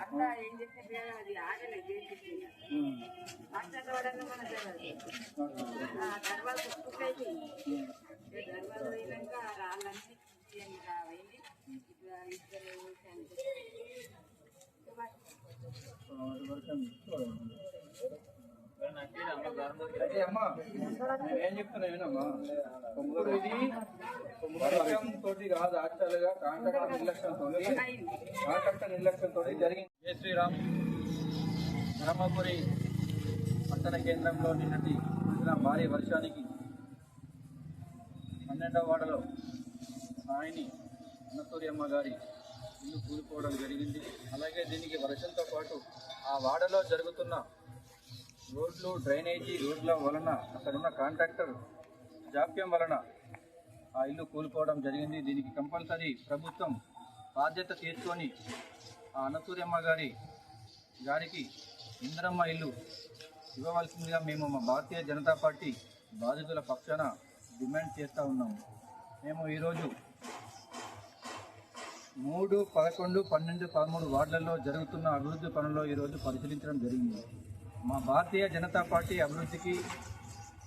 బండ ఏం చేస్తే అది ఆగలేదు ఏం చేసింది బండ చూడండి మన తర్వాత పోయినాక ఇద్దరు చెప్తున్నా వినమ్మా? ఇప్పుడు ఇది తోటి కాదు యాక్చువల్గా కాంట్రాక్టర్ నిర్లక్ష్యంతో కాంట్రాక్టర్ నిర్లక్ష్యంతో జరిగింది. జయ శ్రీరామ్. రామపురి పట్టణ కేంద్రంలో నిన్నటి కురిసిన భారీ వర్షానికి పన్నెండవ వాడలో సాయిని అన్నసూర్యమ్మ గారి ఇల్లు కూలిపోవడం జరిగింది. అలాగే దీనికి వర్షంతో పాటు ఆ వాడలో జరుగుతున్న రోడ్లు డ్రైనేజీ రోడ్ల వలన అక్కడున్న కాంట్రాక్టర్ జాప్యం వలన ఆ ఇల్లు కూలిపోవడం జరిగింది. దీనికి కంపల్సరీ ప్రభుత్వం బాధ్యత తీసుకొని ఆ అన్నసూర్యమ్మ గారి గారికి ఇందిరమ్మ ఇల్లు ఇవ్వవలసిందిగా మేము మా భారతీయ జనతా పార్టీ బాధితుల పక్షాన డిమాండ్ చేస్తూ ఉన్నాము. మేము ఈరోజు మూడు పదకొండు పన్నెండు పదమూడు వార్డులలో జరుగుతున్న అభివృద్ధి పనుల్లో ఈరోజు పరిశీలించడం జరిగింది. మా భారతీయ జనతా పార్టీ అభివృద్ధికి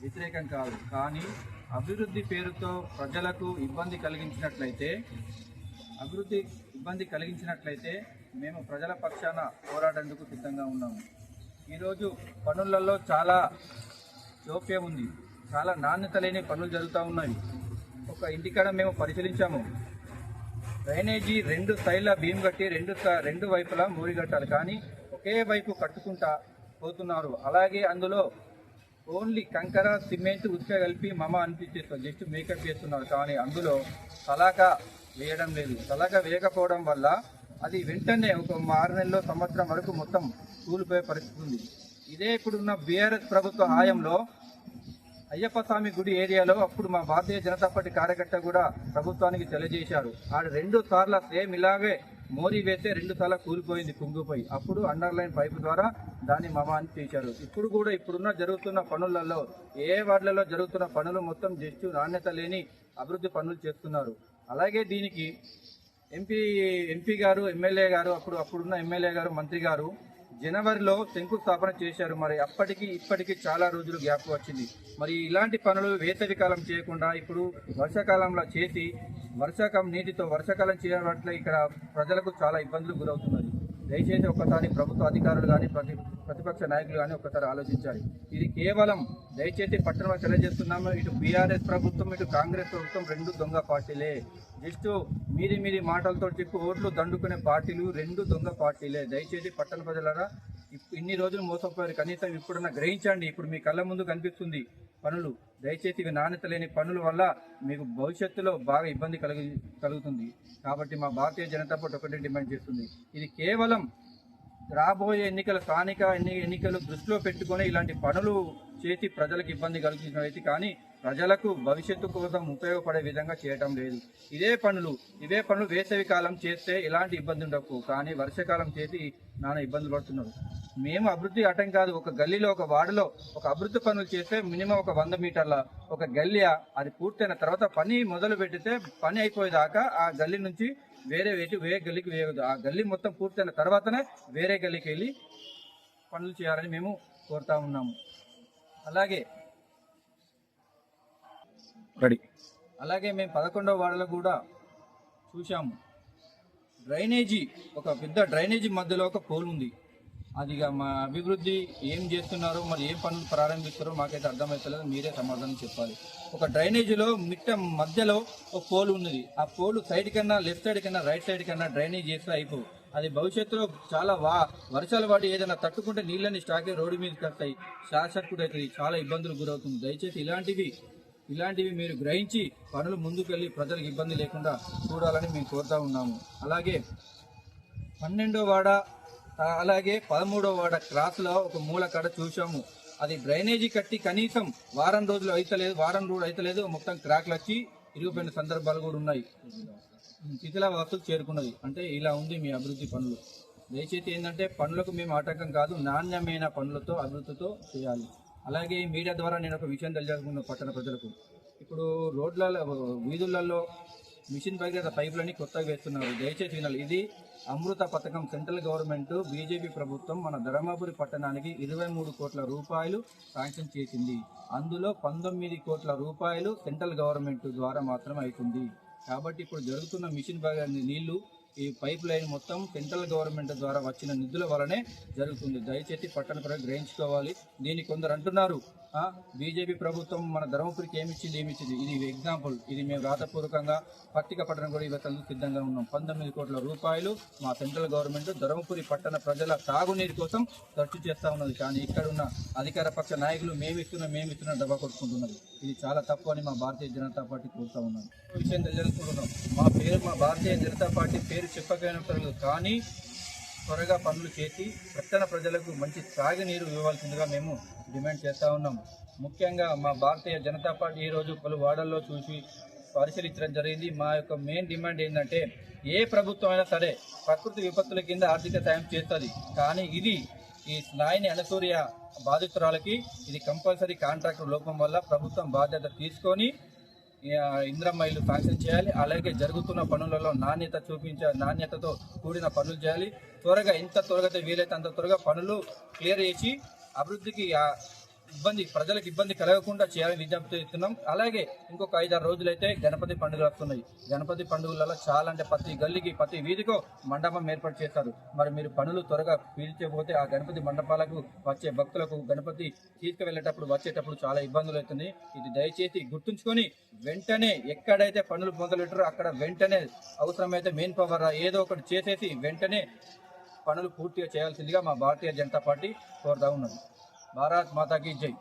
వ్యతిరేకం కాదు. కానీ అభివృద్ధి పేరుతో ప్రజలకు ఇబ్బంది కలిగించినట్లయితే అభివృద్ధి ఇబ్బంది కలిగించినట్లయితే మేము ప్రజల పక్షాన పోరాడేందుకు సిద్ధంగా ఉన్నాము. ఈరోజు పనులలో చాలా జోప్యం ఉంది. చాలా నాణ్యత లేని పనులు జరుగుతూ ఉన్నాయి. ఒక ఇంటికాడ మేము పరిశీలించాము. డ్రైనేజీ రెండు సైడ్ల భీమ్ కట్టి రెండు రెండు వైపులా మూరి కట్టాలి. కానీ ఒకే వైపు కట్టుకుంటా పోతున్నారు. అలాగే అందులో ఓన్లీ కంకర సిమెంట్ ఉసుక కలిపి మమ అనిపించేస్తారు జస్ట్ మేకప్ చేస్తున్నారు. కానీ అందులో సలాక వేయడం లేదు. సలాక వేయకపోవడం వల్ల అది వెంటనే ఒక ఆరు నెలలో సంవత్సరం వరకు మొత్తం కూలిపోయే పరిస్థితి ఉంది. ఇదే ఇప్పుడున్న బీఆర్ఎస్ ప్రభుత్వ హాయంలో అయ్యప్ప స్వామి గుడి ఏరియాలో అప్పుడు మా భారతీయ జనతా పార్టీ కార్యకర్త కూడా ప్రభుత్వానికి తెలియజేశారు. ఆ రెండు సార్ల సేమ్ ఇలాగే మోరీ వేస్తే రెండు సార్లు కూలిపోయింది కుంగిపోయి. అప్పుడు అండర్ లైన్ పైపు ద్వారా దాన్ని మమాని చేశారు. ఇప్పుడు కూడా ఇప్పుడున్న జరుగుతున్న పనులలో ఏ వార్డులలో జరుగుతున్న పనులు మొత్తం జస్ట్ నాణ్యత లేని అభివృద్ధి పనులు చేస్తున్నారు. అలాగే దీనికి ఎంపీ ఎంపీ గారు ఎమ్మెల్యే గారు అప్పుడు అప్పుడున్న ఎమ్మెల్యే గారు మంత్రి గారు జనవరిలో శంకుస్థాపన చేశారు. మరి అప్పటికి ఇప్పటికి చాలా రోజులు గ్యాప్ వచ్చింది. మరి ఇలాంటి పనులు వేసవి కాలం చేయకుండా ఇప్పుడు వర్షాకాలంలో చేసి వర్షాకాలం నీటితో వర్షాకాలం చేయడం వల్ల ఇక్కడ ప్రజలకు చాలా ఇబ్బందులు గురవుతున్నది. దయచేసి ఒక్కసారి ప్రభుత్వ అధికారులు కానీ ప్రతి ప్రతిపక్ష నాయకులు కానీ ఒక్కసారి ఆలోచించాలి. ఇది కేవలం దయచేసి పట్టణంలో తెలియజేస్తున్నాము. ఇటు బీఆర్ఎస్ ప్రభుత్వం ఇటు కాంగ్రెస్ ప్రభుత్వం రెండు దొంగ పార్టీలే. జస్ట్ మీది మీది మాటలతో చెప్పి ఓట్లు దండుకునే పార్టీలు రెండు దొంగ పార్టీలే. దయచేసి పట్టణ ప్రజలరా ఇన్ని రోజులు మోసపోయారు. కనీసం ఇప్పుడన్నా గ్రహించండి. ఇప్పుడు మీ కళ్ళ ముందు కనిపిస్తుంది పనులు. దయచేసి ఇవి నాణ్యత లేని పనుల వల్ల మీకు భవిష్యత్తులో బాగా ఇబ్బంది కలుగు కలుగుతుంది. కాబట్టి మా భారతీయ జనతా పార్టీ ఒకటే డిమాండ్ చేస్తుంది. ఇది కేవలం రాబోయే ఎన్నికల స్థానిక ఎన్ని ఎన్నికలు దృష్టిలో పెట్టుకొని ఇలాంటి పనులు చేసి ప్రజలకు ఇబ్బంది కలిగించినవి కానీ ప్రజలకు భవిష్యత్తు కోసం ఉపయోగపడే విధంగా చేయటం లేదు. ఇదే పనులు ఇవే పనులు వేసవి కాలం చేస్తే ఎలాంటి ఇబ్బంది ఉండవు కానీ వర్షాకాలం చేసి నానా ఇబ్బందులు పడుతున్నారు. మేము అభివృద్ధి అటం కాదు ఒక గల్లీలో ఒక వార్డులో ఒక అభివృద్ధి పనులు చేస్తే మినిమం ఒక వంద మీటర్ల ఒక గల్లియ అది పూర్తయిన తర్వాత పని మొదలు పెడితే పని అయిపోయేదాకా ఆ గల్లీ నుంచి వేరే వేటి వేరే గల్లీకి వేయదు ఆ గల్లీ మొత్తం పూర్తయిన తర్వాతనే వేరే గల్లీకి వెళ్ళి పనులు చేయాలని మేము కోరుతా ఉన్నాము. అలాగే రెడీ. అలాగే మేము పదకొండవ వార్డులో కూడా చూసాము డ్రైనేజీ ఒక పెద్ద డ్రైనేజీ మధ్యలో ఒక పోల్ ఉంది. అది మా అభివృద్ధి ఏం చేస్తున్నారో మరి ఏం పనులు ప్రారంభిస్తారో మాకైతే అర్థమవుతలేదు మీరే సమాధానం చెప్పాలి. ఒక డ్రైనేజీలో మిట్ట మధ్యలో ఒక పోల్ ఉన్నది. ఆ పోల్ సైడ్ కన్నా లెఫ్ట్ సైడ్ కన్నా రైట్ సైడ్ కన్నా డ్రైనేజ్ చేస్తే అయిపో అది భవిష్యత్తులో చాలా వా వర్షాలు పడి ఏదైనా తట్టుకుంటే నీళ్ళని స్టాక్ రోడ్డు మీదకి వస్తాయి షార్ట్ సర్క్యూట్ అవుతుంది. చాలా ఇబ్బందులు గురవుతుంది. దయచేసి ఇలాంటివి ఇలాంటివి మీరు గ్రహించి పనులు ముందుకెళ్ళి ప్రజలకు ఇబ్బంది లేకుండా చూడాలని మేము కోరుతా ఉన్నాము. అలాగే పన్నెండో వాడ అలాగే పదమూడో వాడ క్రాస్లో ఒక మూల కాడ చూసాము అది డ్రైనేజీ కట్టి కనీసం వారం రోజులు అయితలేదు వారం రోజులు అయితలేదు మొత్తం క్రాక్లు వచ్చి ఇరిగిపోయిన సందర్భాలు కూడా ఉన్నాయి. శిథిలావస్థకు చేరుకున్నది. అంటే ఇలా ఉంది మీ అభివృద్ధి పనులు. దయచేసి ఏంటంటే పనులకు మేము ఆటంకం కాదు నాణ్యమైన పనులతో అభివృద్ధితో చేయాలి. అలాగే ఈ మీడియా ద్వారా నేను ఒక విషయం తెలియజేసుకున్న పట్టణ ప్రజలకు. ఇప్పుడు రోడ్లలో వీధులలో మిషన్ భగీరథ పైపులని కొత్తగా వేస్తున్నారు. దయచేసి వినాలి. ఇది అమృత పథకం సెంట్రల్ గవర్నమెంట్ బీజేపీ ప్రభుత్వం మన ధర్మపురి పట్టణానికి ఇరవై మూడు కోట్ల రూపాయలు శాంక్షన్ చేసింది. అందులో పంతొమ్మిది కోట్ల రూపాయలు సెంట్రల్ గవర్నమెంట్ ద్వారా మాత్రమే అవుతుంది కాబట్టి ఇప్పుడు జరుగుతున్న మిషన్ భాగాన్ని నీళ్ళు ఈ పైప్ లైన్ మొత్తం సెంట్రల్ గవర్నమెంట్ ద్వారా వచ్చిన నిధుల వలనే జరుగుతుంది. దయచేసి పట్టణ ప్రజలు గ్రహించుకోవాలి. దీన్ని కొందరు అంటున్నారు. బీజేపీ ప్రభుత్వం మన ధర్మపురికి ఏమి ఏమిచ్చింది? ఏమి ఇది ఎగ్జాంపుల్ ఇది మేము రాతపూర్వకంగా పట్టిక పట్టణం కూడా ఇవతలు సిద్ధంగా ఉన్నాం. పంతొమ్మిది కోట్ల రూపాయలు మా సెంట్రల్ గవర్నమెంట్ ధర్మపురి పట్టణ ప్రజల తాగునీరు కోసం ఖర్చు చేస్తా ఉన్నది. కానీ ఇక్కడ ఉన్న అధికార పక్ష నాయకులు మేమిస్తున్న మేమిస్తున్న మేము డబ్బా కొట్టుకుంటున్నది. ఇది చాలా తప్పు అని మా భారతీయ జనతా పార్టీ కోరుతా ఉన్నాం విషయం తెలుసుకుంటున్నాం మా పేరు మా భారతీయ జనతా పార్టీ పేరు చెప్పకపోయినట్టు కానీ త్వరగా పనులు చేసి పట్టణ ప్రజలకు మంచి త్రాగునీరు ఇవ్వాల్సిందిగా మేము డిమాండ్ చేస్తూ ఉన్నాం. ముఖ్యంగా మా భారతీయ జనతా పార్టీ ఈరోజు పలు వార్డల్లో చూసి పరిశీలించడం జరిగింది. మా యొక్క మెయిన్ డిమాండ్ ఏంటంటే ఏ ప్రభుత్వం అయినా సరే ప్రకృతి విపత్తుల కింద ఆర్థిక సాయం చేస్తుంది. కానీ ఇది ఈ స్నాయిని అనసూర్య బాధితురాలకి ఇది కంపల్సరీ కాంట్రాక్టర్ లోపం వల్ల ప్రభుత్వం బాధ్యత తీసుకొని ఇందిరమ్మ ఇల్లు శాంక్షన్ చేయాలి. అలాగే జరుగుతున్న పనులలో నాణ్యత చూపించే నాణ్యతతో కూడిన పనులు చేయాలి. త్వరగా ఎంత త్వరగా వీలైతే అంత త్వరగా పనులు క్లియర్ చేసి అభివృద్ధికి ఇబ్బంది ప్రజలకు ఇబ్బంది కలగకుండా చేయాలని విజ్ఞప్తి చేస్తున్నాం. అలాగే ఇంకొక ఐదారు రోజులైతే గణపతి పండుగలు వస్తున్నాయి. గణపతి పండుగలలో చాలా అంటే ప్రతి గల్లీకి ప్రతి వీధికో మండపం ఏర్పాటు చేస్తారు మరి మీరు పనులు త్వరగా పీల్చకపోతే ఆ గణపతి మండపాలకు వచ్చే భక్తులకు గణపతి తీసుకువెళ్ళేటప్పుడు వచ్చేటప్పుడు చాలా ఇబ్బందులు అవుతుంది ఇది దయచేసి గుర్తుంచుకొని వెంటనే ఎక్కడైతే పనులు మొదలెట్టారో అక్కడ వెంటనే అవసరమైతే మెయిన్ పవర్ ఏదో ఒకటి చేసేసి వెంటనే పనులు పూర్తిగా చేయాల్సిందిగా మా భారతీయ జనతా పార్టీ కోరుతా ఉన్నది. భారత్ మాతాకి జై